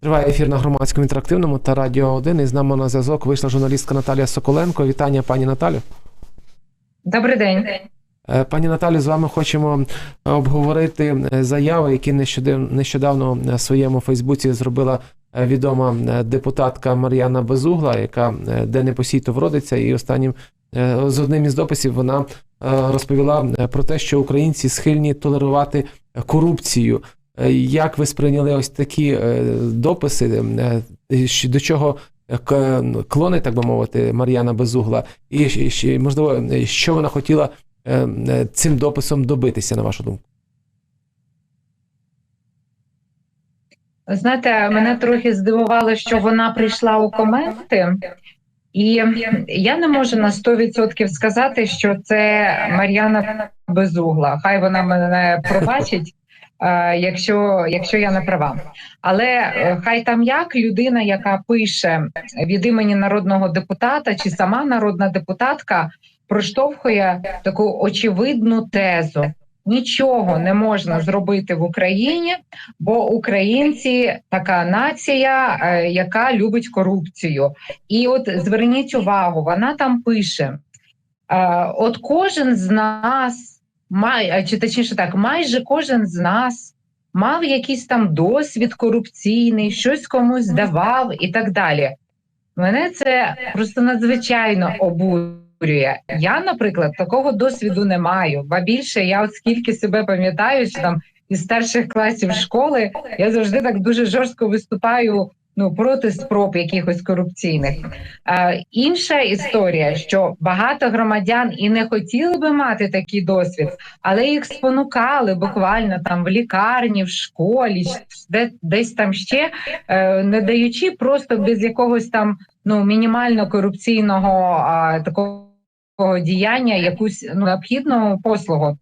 Триває ефір на громадському інтерактивному та радіо 1. І з нами на зв'язок вийшла журналістка Наталія Соколенко. Вітання, пані Наталю. Добрий день. Е, Пані Наталю, з вами хочемо обговорити е, заяви, які нещодавно на своєму Фейсбуці зробила е, відома депутатка Мар'яна Безугла, яка де не посійто вродиться, і останнім з одним із дописів вона розповіла е, про те, що українці схильні толерувати корупцію. Е, Як ви сприйняли ось такі е, дописи? е, До чого е, к- клонить, так би мовити, Мар'яна Безугла? І можливо, е, що вона хотіла е, е, цим дописом добитися, на вашу думку? Знаєте, мене трохи здивувало, що вона прийшла у коменти, і я не можу на 100% сказати, що це Мар'яна Безугла. Хай вона мене пробачить, е, якщо, якщо я не права. Але е, хай там як людина, яка пише від імені народного депутата, чи сама народна депутатка проштовхує таку очевидну тезу. Нічого не можна зробити в Україні, бо українці така нація, е, яка любить корупцію. І от зверніть увагу, вона там пише: е, от кожен з нас має, чи точніше так, майже кожен з нас мав якийсь там досвід корупційний, щось комусь давав і так далі. Мене це просто надзвичайно обурює. Я, наприклад, такого досвіду не маю. Ба більше я, от скільки себе пам'ятаю, що там із старших класів школи я завжди так дуже жорстко виступаю ну проти спроб якихось корупційних. Е, інша історія, що багато громадян і не хотіли би мати такий досвід, але їх спонукали буквально там в лікарні, в школі, де десь там ще е, не даючи просто без якогось там ну мінімально корупційного а, такого діяння якусь ну, необхідну послугу.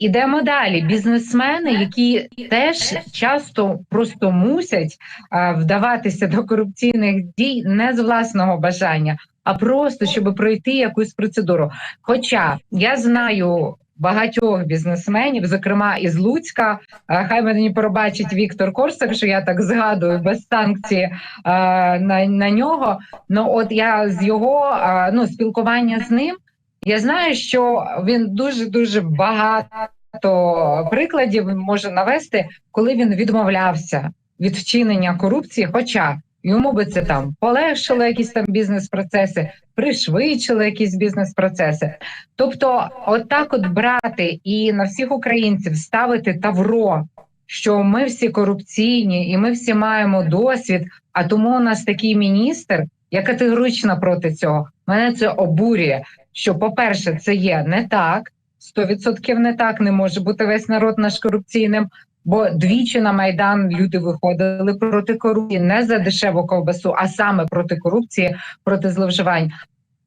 Ідемо далі. Бізнесмени, які теж часто просто мусять а, вдаватися до корупційних дій не з власного бажання, а просто щоб пройти якусь процедуру. Хоча я знаю багатьох бізнесменів, зокрема із Луцька, а, хай мені пробачить Віктор Корсак, що я так згадую без санкції а, на, на нього. Ну от я з його а, ну спілкування з ним. Я знаю, що він дуже дуже багато прикладів може навести, коли він відмовлявся від вчинення корупції. Хоча йому би це там полегшило якісь там бізнес-процеси, пришвидшило якісь бізнес-процеси. Тобто, отак, от брати і на всіх українців ставити тавро, що ми всі корупційні і ми всі маємо досвід. А тому у нас такий міністр. Я категорично проти цього. Мене це обурює. Що, по-перше, це є не так, 100% не так, не може бути весь народ наш корупційним. Бо двічі на майдан люди виходили проти корупції не за дешеву ковбасу, а саме проти корупції, проти зловживань.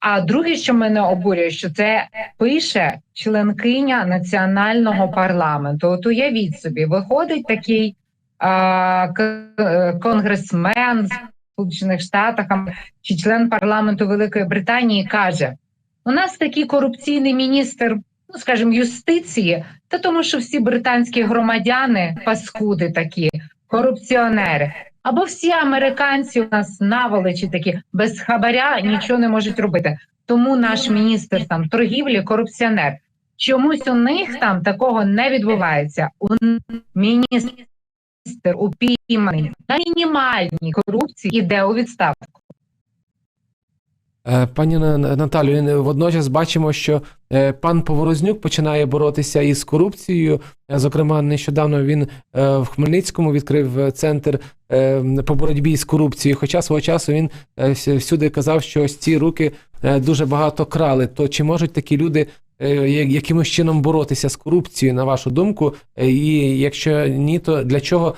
А друге, що мене обурює, що це пише членкиня національного парламенту. От уявіть собі, виходить такий а, конгресмен з Сполучених Штатах чи член парламенту Великої Британії каже: у нас такий корупційний міністр, ну скажімо, юстиції, та тому, що всі британські громадяни паскуди такі, корупціонери. Або всі американці у нас наволочі такі без хабаря нічого не можуть робити. Тому наш міністр там торгівлі корупціонер. Чомусь у них там такого не відбувається. У міністр упійманий на мінімальній корупції іде у відставку. Е, Пані На- Наталю, е, водночас бачимо, що е, пан Поворознюк починає боротися із корупцією. Зокрема, нещодавно він в Хмельницькому відкрив центр по боротьбі з корупцією. Хоча свого часу він всюди казав, що ось ці руки дуже багато крали. То чи можуть такі люди якимось чином боротися з корупцією, на вашу думку? І якщо ні, то для чого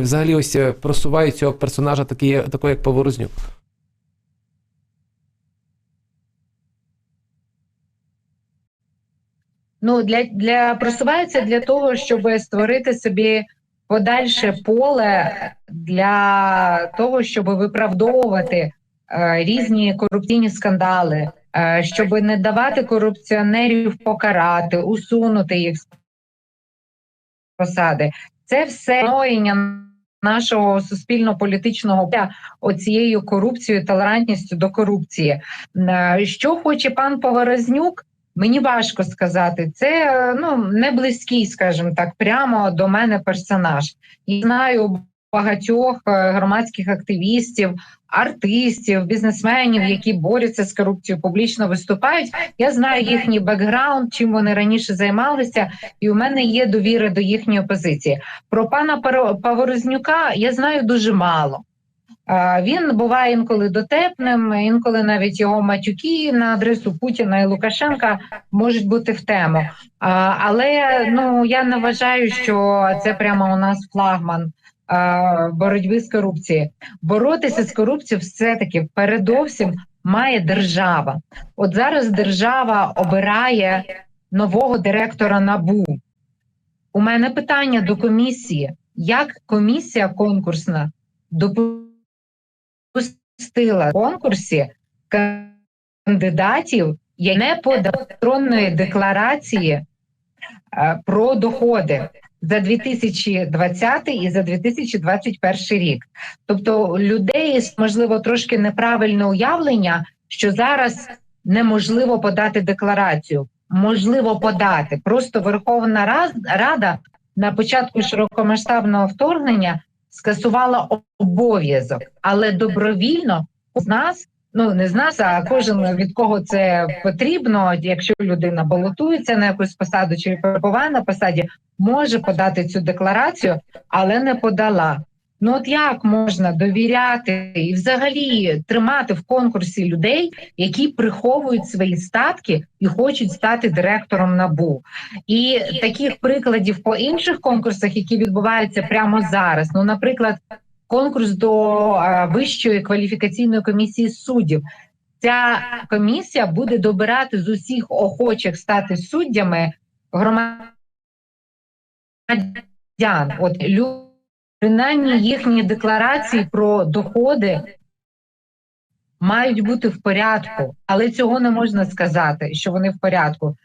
взагалі ось просувають цього персонажа, такий, такого як Поворознюк? Ну для, для просувається для того, щоб створити собі подальше поле для того, щоб виправдовувати е, різні корупційні скандали, е, щоб не давати корупціонерів покарати, усунути їх з посади. Це все ноєння нашого суспільно-політичного оцією корупцією, толерантністю до корупції. Е, Що хоче пан Поворознюк? Мені важко сказати. Це е, ну не близький, скажімо так, прямо до мене персонаж. І знаю багатьох е, громадських активістів, артистів, бізнесменів, які борються з корупцією, публічно виступають. Я знаю їхній бекграунд, чим вони раніше займалися, і у мене є довіра до їхньої позиції. Про пана Паворознюка я знаю дуже мало. Він буває інколи дотепним, інколи навіть його матюки на адресу Путіна і Лукашенка можуть бути в тему. Але ну я не вважаю, що це прямо у нас флагман боротьби з корупцією. Боротися з корупцією все-таки передовсім має держава. От зараз держава обирає нового директора НАБУ. У мене питання до комісії: як комісія конкурсна допустила в конкурсі кандидатів, які не подали електронної декларації е, про доходи за 2020 і за 2021 рік. Тобто людей можливо трошки неправильне уявлення, що зараз неможливо подати декларацію. Можливо подати. Просто Верховна Рада на початку широкомасштабного вторгнення скасувала обов'язок, але добровільно з нас. Ну не з нас, а кожен від кого це потрібно. Якщо людина балотується на якусь посаду чи перебуває на посаді, може подати цю декларацію, але не подала. Ну от як можна довіряти і взагалі тримати в конкурсі людей, які приховують свої статки і хочуть стати директором набу? І таких прикладів по інших конкурсах, які відбуваються прямо зараз. Ну, наприклад, конкурс до е, вищої кваліфікаційної комісії суддів. Ця комісія буде добирати з усіх охочих стати суддями громадян. От люди, принаймні їхні декларації про доходи мають бути в порядку, але цього не можна сказати, що вони в порядку.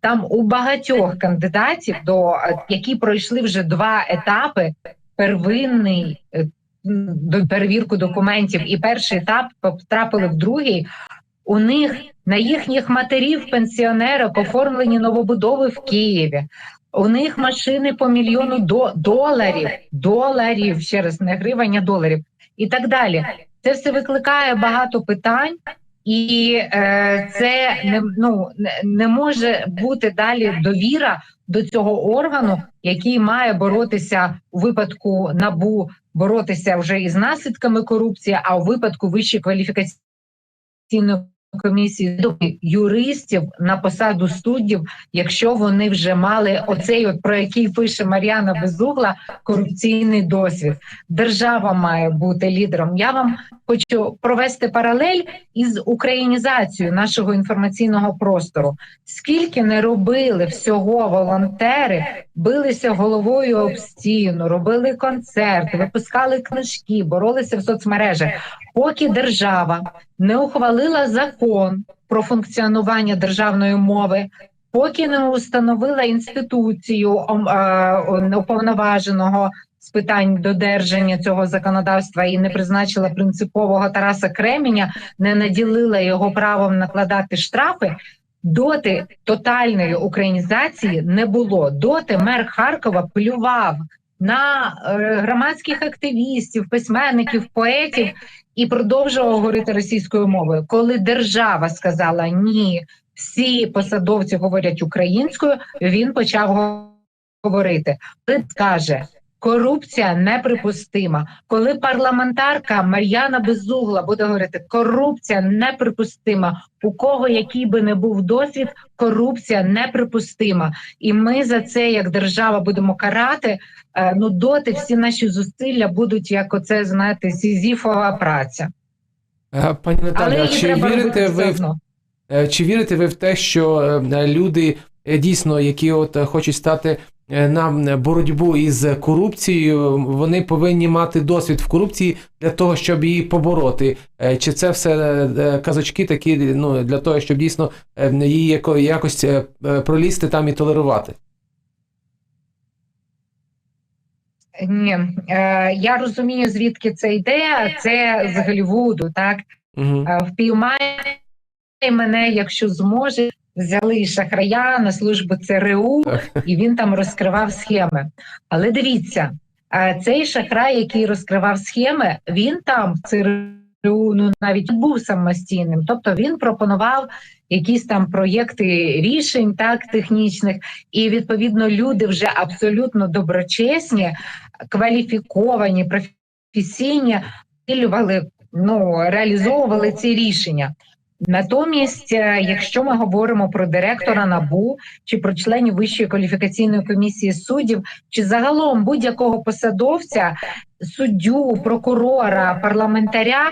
Там у багатьох кандидатів, до які пройшли вже два етапи: первинний е, до перевірку документів, і перший етап потрапили в другий. У них на їхніх матерів пенсіонерок оформлені новобудови в Києві. У них машини по мільйону до доларів, доларів ще раз не гривень, а доларів і так далі. Це все викликає багато питань, і е, це не ну не- може бути далі довіра до цього органу, який має боротися у випадку набу, боротися вже із наслідками корупції, а у випадку вищої кваліфікаційної комісії юристів на посаду суддів, якщо вони вже мали оцей, от про який пише Мар'яна Безугла, корупційний досвід. Держава має бути лідером. Я вам хочу провести паралель із українізацією нашого інформаційного простору. Скільки не робили всього волонтери, билися головою об стіну, робили концерти, випускали книжки, боролися в соцмережах. Поки держава не ухвалила закон про функціонування державної мови, поки не установила інституцію е, уповноваженого з питань додержання цього законодавства і не призначила принципового Тараса Кременя, не наділила його правом накладати штрафи. Доти тотальної українізації не було. Доти мер Харкова плював на е, громадських активістів, письменників, поетів і продовжував говорити російською мовою. Коли держава сказала ні, всі посадовці говорять українською, він почав го- говорити. Коли каже. Корупція неприпустима. Коли парламентарка Мар'яна Безугла буде говорити, корупція неприпустима. У кого який би не був досвід, корупція неприпустима. І ми за це, як держава, будемо карати. Е, Ну доти всі наші зусилля будуть як оце, знаєте, сізіфова праця. Е, Пані Наталя, чи вірите ви в. Е, Чи вірите ви в те, що люди дійсно, які от хочуть стати на боротьбу із корупцією, вони повинні мати досвід в корупції для того, щоб її побороти? Е, Чи це все е, казочки такі, ну для того, щоб дійсно е, її якось е, е, пролізти там і толерувати? Ні, е, я розумію, звідки це йде. Це з Голлівуду, так Угу. Е, впіймає мене, якщо зможе. Взяли шахрая на службу ЦРУ, і він там розкривав схеми. Але дивіться, е, цей шахрай, який розкривав схеми, він там в ЦРУ ну навіть був самостійним. Тобто він пропонував якісь там проєкти рішень, так технічних, і відповідно люди вже абсолютно доброчесні, кваліфіковані, професійні, втілювали, ну реалізовували ці рішення. Натомість, е, якщо ми говоримо про директора НАБУ чи про членів Вищої кваліфікаційної комісії суддів, чи загалом будь-якого посадовця, суддю, прокурора, парламентаря,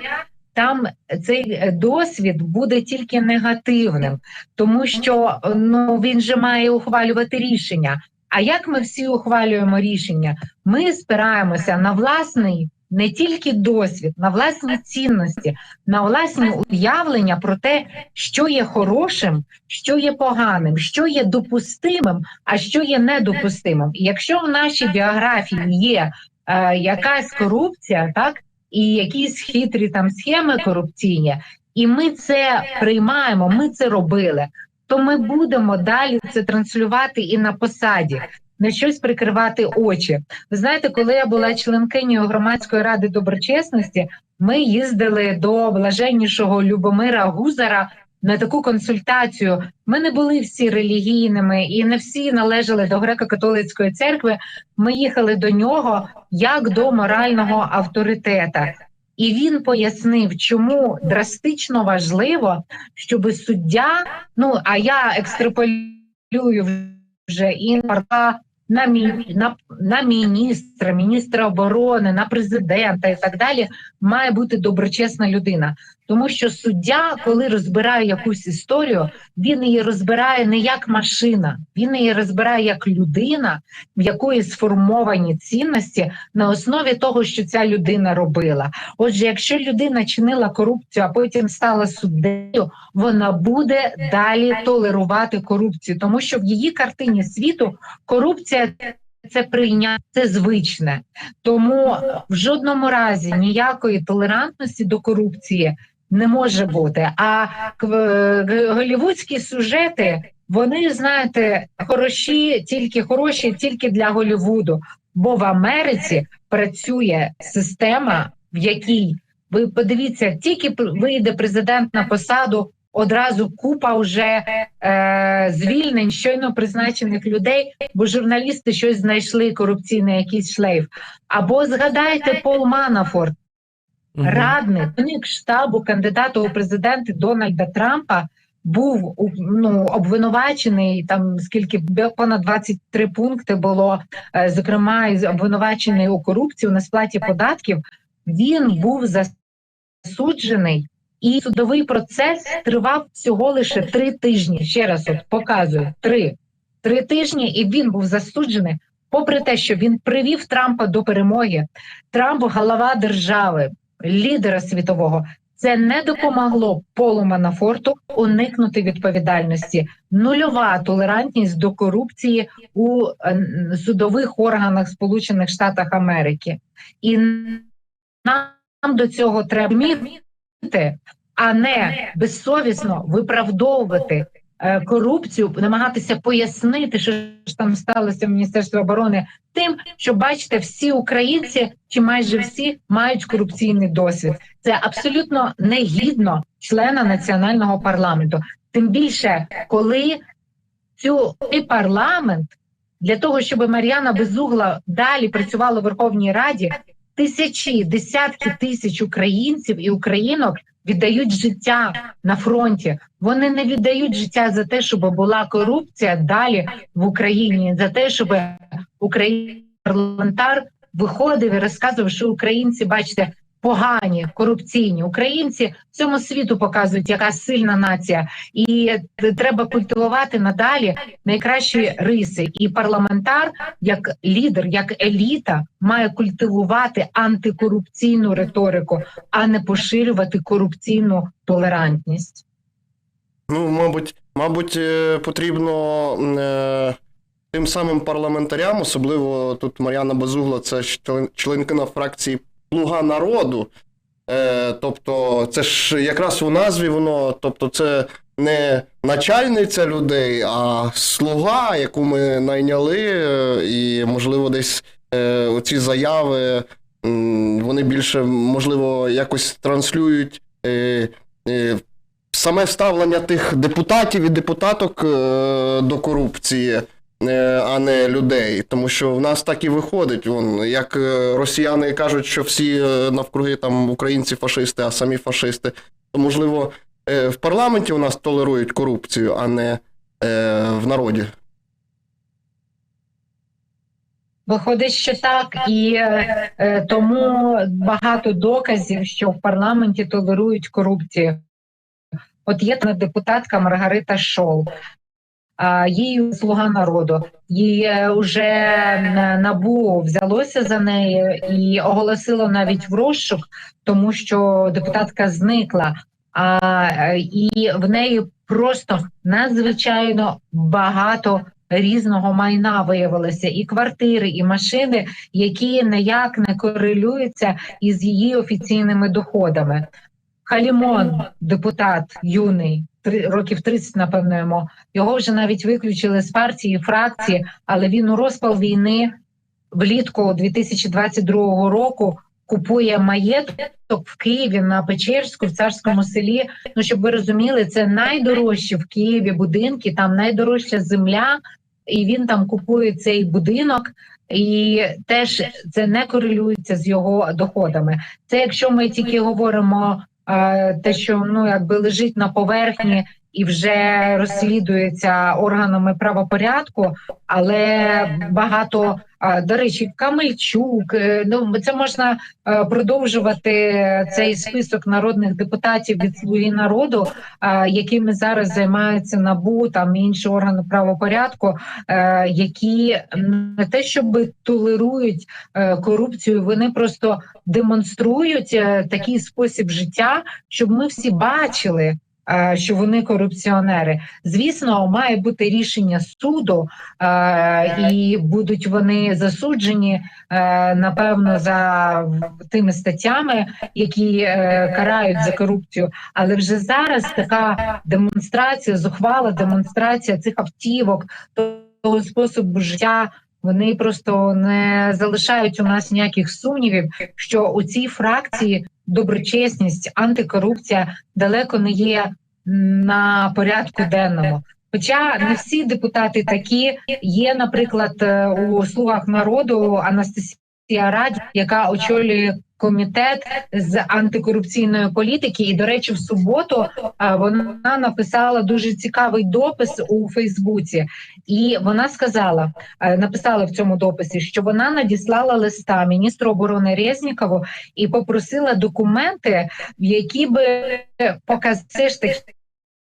там цей е, досвід буде тільки негативним, тому що ну він же має ухвалювати рішення. А як ми всі ухвалюємо рішення? Ми спираємося на власний не тільки досвід, на власні цінності, на власні уявлення про те, що є хорошим, що є поганим, що є допустимим, а що є недопустимим. І якщо в нашій біографії є е, якась корупція, так і якісь хитрі там схеми корупційні, і ми це приймаємо, ми це робили. То ми будемо далі це транслювати і на посаді, на щось прикривати очі. Ви знаєте, коли я була членкинею громадської ради доброчесності, ми їздили до блаженнішого Любомира Гузара на таку консультацію. Ми не були всі релігійними і не всі належали до греко-католицької церкви. Ми їхали до нього як до морального авторитета. І він пояснив, чому драстично важливо, щоб суддя, ну а я екстраполюю вже і на на, мі- на, на міністра, міністра оборони, на президента і так далі, має бути доброчесна людина. Тому що суддя, коли розбирає якусь історію, він її розбирає не як машина, він її розбирає як людина, в якої сформовані цінності на основі того, що ця людина робила. Отже, якщо людина чинила корупцію, а потім стала суддею, вона буде далі толерувати корупцію, тому що в її картині світу корупція це прийняття, це звичне. Тому в жодному разі ніякої толерантності до корупції не може бути. А кв- голівудські сюжети. Вони знаєте, хороші, тільки хороші тільки для Голівуду. Бо в Америці працює система, в якій ви подивіться, тільки вийде президент на посаду, одразу купа вже е, звільнень, щойно призначених людей, бо журналісти щось знайшли корупційний якийсь шлейф. Або згадайте Пол Манафорт, радник керівник штабу кандидата у президенти Дональда Трампа. Був ну обвинувачений там скільки понад 23 пункти було, е, зокрема, і обвинувачений у корупції у несплаті податків. Він був засуджений, і судовий процес тривав всього лише три тижні. Ще раз от показую три три тижні, і він був засуджений. Попри те, що він привів Трампа до перемоги, Трамп голова держави, лідера світового. Це не допомогло Полу Манафорту уникнути відповідальності. Нульова толерантність до корупції у е, судових органах Сполучених Штатів Америки, і нам до цього треба вміти, а не безсовісно виправдовувати е, корупцію, намагатися пояснити, що ж там сталося в Міністерстві оборони, тим, що бачите, всі українці чи майже всі мають корупційний досвід. Це абсолютно негідно члена національного парламенту. Тим більше, коли цю цей парламент для того, щоб Мар'яна Безугла далі працювала в Верховній Раді, тисячі, десятки тисяч українців і українок віддають життя на фронті. Вони не віддають життя за те, щоб була корупція далі в Україні, за те, щоб український парламентар виходив і розказував, що українці, бачите, погані, корупційні. Українці всьому світу показують, яка сильна нація, і треба культивувати надалі найкращі риси. І парламентар, як лідер, як еліта, має культивувати антикорупційну риторику, а не поширювати корупційну толерантність. Ну, мабуть, мабуть, е, потрібно е, тим самим парламентарям, особливо тут Мар'яна Безугла, це членкина фракції Слуга народу. Е, тобто, це ж якраз у назві воно, тобто, це не начальниця людей, а слуга, яку ми найняли, е, і, можливо, десь е, оці заяви вони більше, можливо, якось транслюють. Е, е, Саме ставлення тих депутатів і депутаток е, до корупції, а не людей. Тому що в нас так і виходить. Вон, як е, росіяни кажуть, що всі е, навкруги там українці фашисти, а самі фашисти. То, можливо, е, в парламенті у нас толерують корупцію, а не е, в народі. Виходить, що так, і е, е, тому багато доказів, що в парламенті толерують корупцію. От є депутатка Маргарита Шол, їй слуга народу. Її вже набу взялося за нею і оголосило навіть в розшук, тому що депутатка зникла. А, е, і в неї просто надзвичайно багато різного майна виявилося, і квартири, і машини, які ніяк не корелюються із її офіційними доходами. Халімон, депутат юний, років 30, напевно, йому його вже навіть виключили з партії, фракції, але він у розпал війни влітку 2022 року купує маєток в Києві на Печерську, в царському селі. Ну щоб ви розуміли, це найдорожчі в Києві будинки, там найдорожча земля, і він там купує цей будинок. І теж це не корелюється з його доходами. Це якщо ми тільки говоримо те, що ну якби лежить на поверхні і вже розслідується органами правопорядку, але багато до речі, Камельчук. е, Ну це можна е, продовжувати цей список народних депутатів від слуги народу, якими зараз займаються набу там інші органи правопорядку, е, які не те, щоб толерують е, корупцію, вони просто демонструють е, такий спосіб життя, щоб ми всі бачили. Е, Що вони корупціонери, звісно, має бути рішення суду, е, і будуть вони засуджені е, напевно за тими статтями, які карають за корупцію. Але вже зараз така демонстрація, зухвала демонстрація цих автівок, того способу життя. Вони просто не залишають у нас ніяких сумнівів, що у цій фракції доброчесність, антикорупція далеко не є на порядку денному. Хоча не всі депутати такі є, наприклад, е, у слугах народу Анастасія Радь, яка очолює комітет з антикорупційної політики. І, до речі, в суботу е, вона написала дуже цікавий допис у Фейсбуці, і вона сказала, е, написала в цьому дописі, що вона надіслала листа міністру оборони Резнікову і попросила документи, які би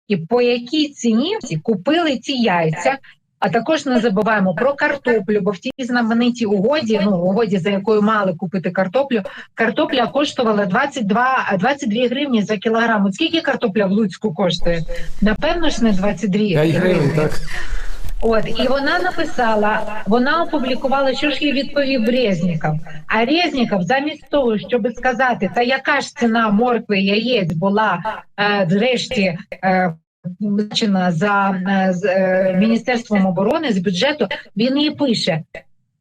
і по якій ціні купили ці яйця. А також не забуваємо про картоплю, бо в тій знаменитій угоді, ну угоді, за якою мали купити картоплю, картопля коштувала 22, 22 гривні за кілограм. От скільки картопля в Луцьку коштує? Напевно ж не 22 5 гривень, так. От і вона написала, вона опублікувала, що ж їй відповів Резніков. А Резніков, замість того, щоб сказати, та яка ж ціна моркви яєць була е, зрешті. Е, за е, з, е, міністерством оборони з бюджету, він їй пише: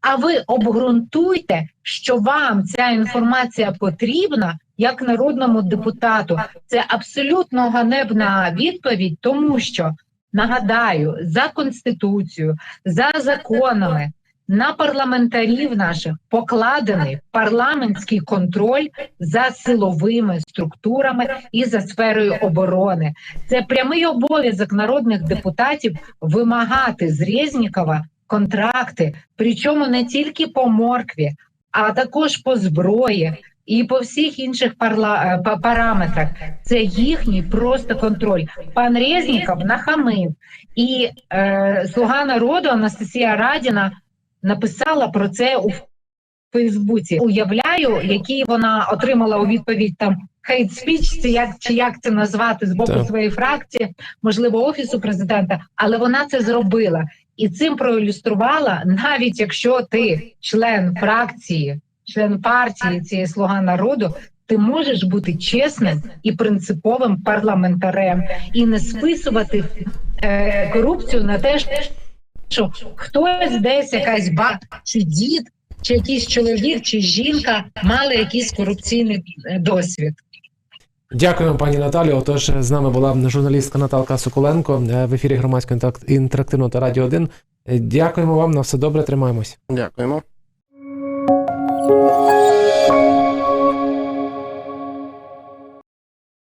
а ви обґрунтуйте, що вам ця інформація потрібна як народному депутату. Це абсолютно ганебна відповідь, тому що нагадаю, за конституцією, за законами на парламентарів наших покладений парламентський контроль за силовими структурами і за сферою оборони. Це прямий обов'язок народних депутатів вимагати з Резнікова контракти, причому не тільки по моркві, а також по зброї. І по всіх інших парла... е, па- параметрах це їхній просто контроль. Пан Резніков нахамив, і е, слуга народу Анастасія Радіна написала про це у Фейсбуці. Уявляю, які вона отримала у відповідь там хейт спіч, це як чи як це назвати з боку Так. своєї фракції, можливо, офісу президента, але вона це зробила. І цим проілюструвала, навіть якщо ти член фракції, член партії цієї слуга народу, ти можеш бути чесним і принциповим парламентарем і не списувати е, корупцію на те, що хтось десь якась баб чи дід, чи якийсь чоловік, чи жінка мали якийсь корупційний е, досвід. Дякуємо, пані Наталі. Отож, з нами була журналістка Наталка Соколенко е, в ефірі громадського інтерак- інтерактивного та радіо 1. Е, Дякуємо вам на все добре. Тримаємось. Дякуємо.